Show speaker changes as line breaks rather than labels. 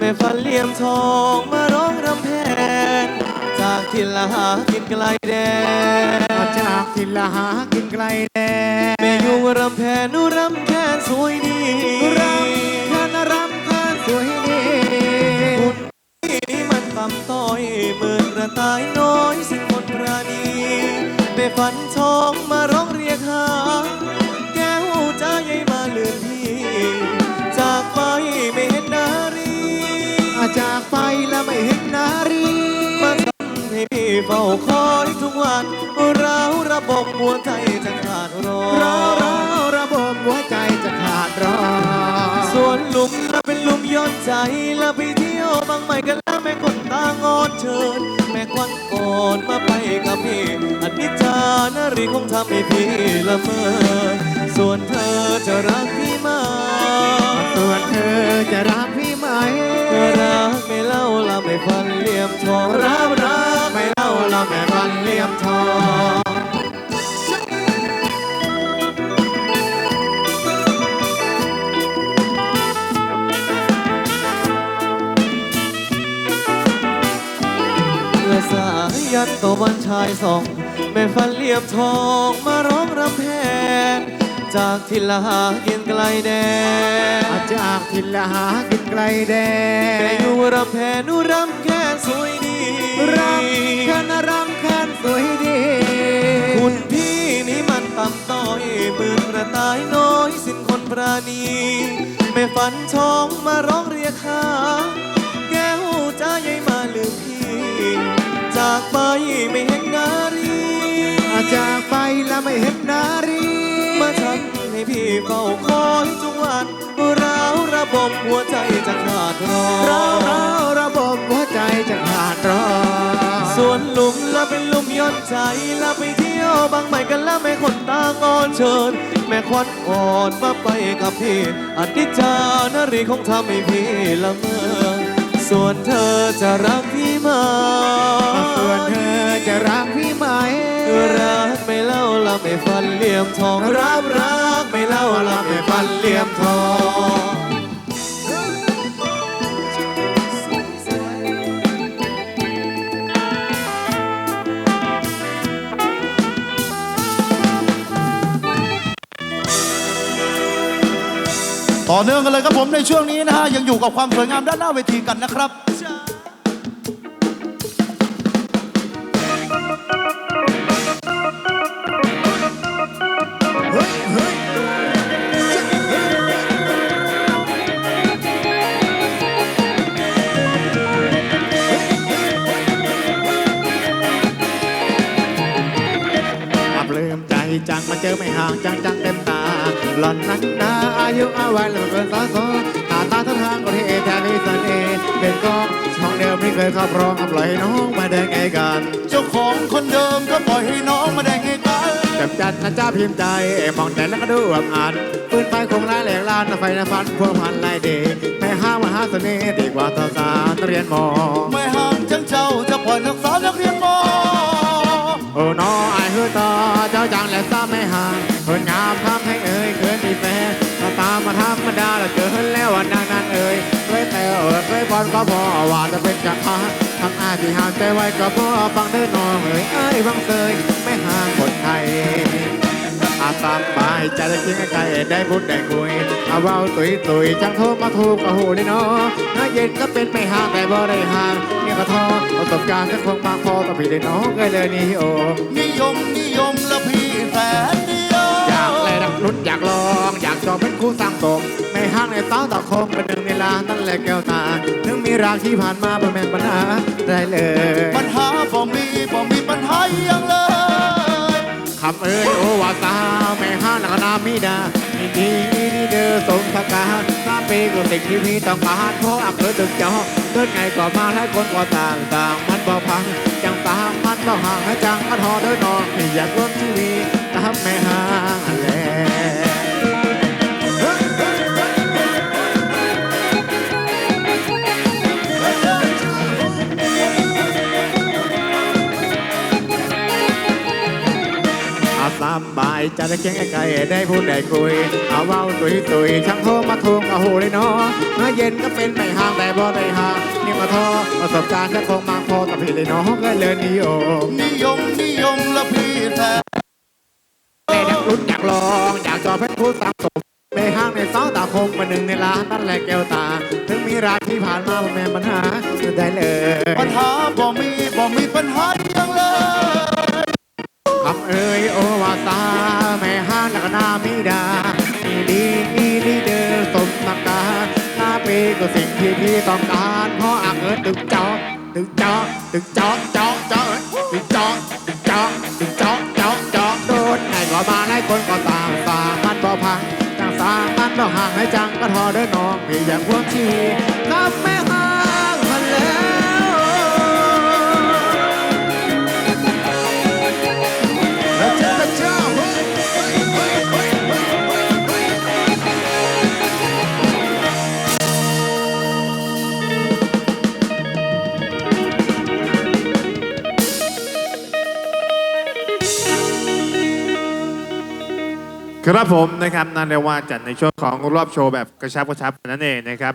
ม่ฟันเหลี่ยมทองมาร้องรำแพนจากทินละหากินไกลแดน
มาจากทินละหากินไกลแดน
แม่ยุงรำแพนนุรำแคนสวยดี เฝ้าคอยทุกวันเราระบบหัวใจจะขาดรอ
เราเราระบบหัวใจจะขาดรอ
ส่วนหลุมเราเป็นหลุมย้อนใจแล้วไปเที่ยวบางใหม่กันแล้วแม่คนตางอนเชิญ แม่ควันก่อนมาไปกับพี่อนิจจานารีคงทำให้พี่ละเมอส่วนเธอจะรักพี่ไหม
ส่วนเธอจะรักพี่ไหม
รักไม่เล่าละไม่ฟันเหลี่ยมทองรักรัก
เหลี่ยมทอง
เมื่อสายยันโตววันชายสองแม่ฟันเหลี่ยมทองมาร้องรำแพนจากทินละหากินไกลแดน
อาจากทินละหากินไกลแด
แม่
น
อยู่รำแพนนุรำแค่สวยดี
รำคานรำคาน สวยดี
คุณพี่นี่มันต่ำต้อยปืนกระต่ายน้อยสิ้นคนปราณีแม่ฝันทองมาร้องเรียกหาแก้วใจใหญ่มาลืมพี่ จากไปไม่เห็นนารีา
จากไปแล้วไม่เห็นนารี
มาทำให้พี่เฝ้าคอยทุกวันร้าวระบบหัวใจจะขาดรอ
เว
นหลุมละเป็นลุมย้อนใจละไปเที่ยวบางใหม่กันแล้วแม่คนตางอนเชิญ แม่ควันอ่อนมาไปกับพี่อนิจจานารีคงทำให้พี่ละเมอส่วนเธอจะรักพี่ไหมา
ส่วนเธอจะรักพี่ไหม
รักไม่เล่าละไม่ฟันเหลี่ยมทองรักรักไม่เล่าละไม่ฟันเหลี่ยมทอง
ต่อเนื่องกันเลยครับผมในช่วงนี้นะฮะยังอยู่กับความสวยงามด้านหน้าเวทีกันนะครับ
ลืมใจจังมาเจอไม่ห่างจังจังเต็มตา หล่อนนั้นนาอายุอาวัยแล้วเกินสาสอตาตาทั้งทางก็เทแทนมีเสน่ห์เป็นกองช่องเดิมไม่เคยครอบครองอาปล่อยให้น้องมาเดินไงกัน
เจ้าของคนเดิมก็ปล่อยให้น้องมาแดงให้กัน
จับจัดนะจ้าพิมพ์ใจมองแต่แล้วก็ดูอับอันปืนไฟคงร้ายแหลกลานไฟนะฟันพวงพันลายเดแม่ห้างมหาเสน่ห์ดีกว่าสาวสาวเรียนมอ
ไม่ห่าง เอ่ยเค
ยบอลก็พอว่าจะเป็นจักรพรรดิทำอาที่ห่างใจไว้ก็พอฟังเด้น้องเอ่ยไอ้ายฟังเตยไม่ห่างคนไทยอาตามไปใจได้กินไก่ได้บุญได้คุยอาเว้าตุยตุยจังโทรมาถูกกะหูเลยเนาะน้าเย็นก็เป็นไม่ห่างแต่บ่ได้ห่างเนี่ยก็ทอประสบการณ์ก็คงมากพอต่อพี่ได้น้องก็เลยนี่โอ
นิยมนิยมละพี่แสนเดียว
อยากเลยรักลุ้นอยากลอง อยากจองเป็นคู่สร้างตกไม่ห่าง ในสาวตะคงเป็นหนึ่งในลานนั่นแหละแก้วตา ถึงมีรักที่ผ่านมาเป็นแม่นปัญหาได้เลย
ปัญหาบ่มีบ่มีปัญหาอยังเลย
คำเอ้ยโอวาสาวแม่ห้านักนามีดามีดีนี่เด้อสมทการสามปีก็สิ่งที่พี่ต้องการเพราะอักเคยตึกเจาะเดินไงก็มาหลายคนก็ต่างต่างมันบ่พัง จังต่างมันบ่ห่างให้จังมันหอเดินนอนไม่อยากร่วมชีวิตตามแม่ห้างแลอาสบายจะได้เคียงไกลได้พูดได้คุย เอาเว้าตุยตุยช่างโทรมาทวงเอาหูเลยเนาะเมื่อเย็นก็เป็นไม่ห่างแต่บ่ได้ห่างนี่มาทอประสบการณ์แค่คงมาพอกับพี่เลยเนาะก็เลยนิยม
นิยมนิยมล้วพี่แท้
เล่นอยากลุ้นอยากลองอยากจอเพชรผู้สังสมในห้างในซองตาคมมาหนึ่งในร้านนั่นแหละแก้วตา ถึงมีร้านที่ผ่านมาผมแม่ปัญหาได้เลย
ปัญหาบ่มีบ่มีปัญหาอย่างเลย
คำเอ่ยโอวาสาแม่ห้านักหนามีดามีดีมีดีเดอสมสักกาหน้าปีก็สิ่งที่พี่ต้องการเพราะอาเงินตึกจอกตึกจอกตึกจอกจอกจอตึกจอตึกจอกตึกจอกจอจอโดนไหนก็มาไล่คนก็ตามสามันบ่พังจังสามันบ่ห่างให้จังก็ทอเดินน้องพี่อย่าพวกชีกับแม่
ครับผมนะครับนั่นเรียกว่าจัดในช่วงของรอบโชว์แบบกระชับกระชับนั่นเองนะครับ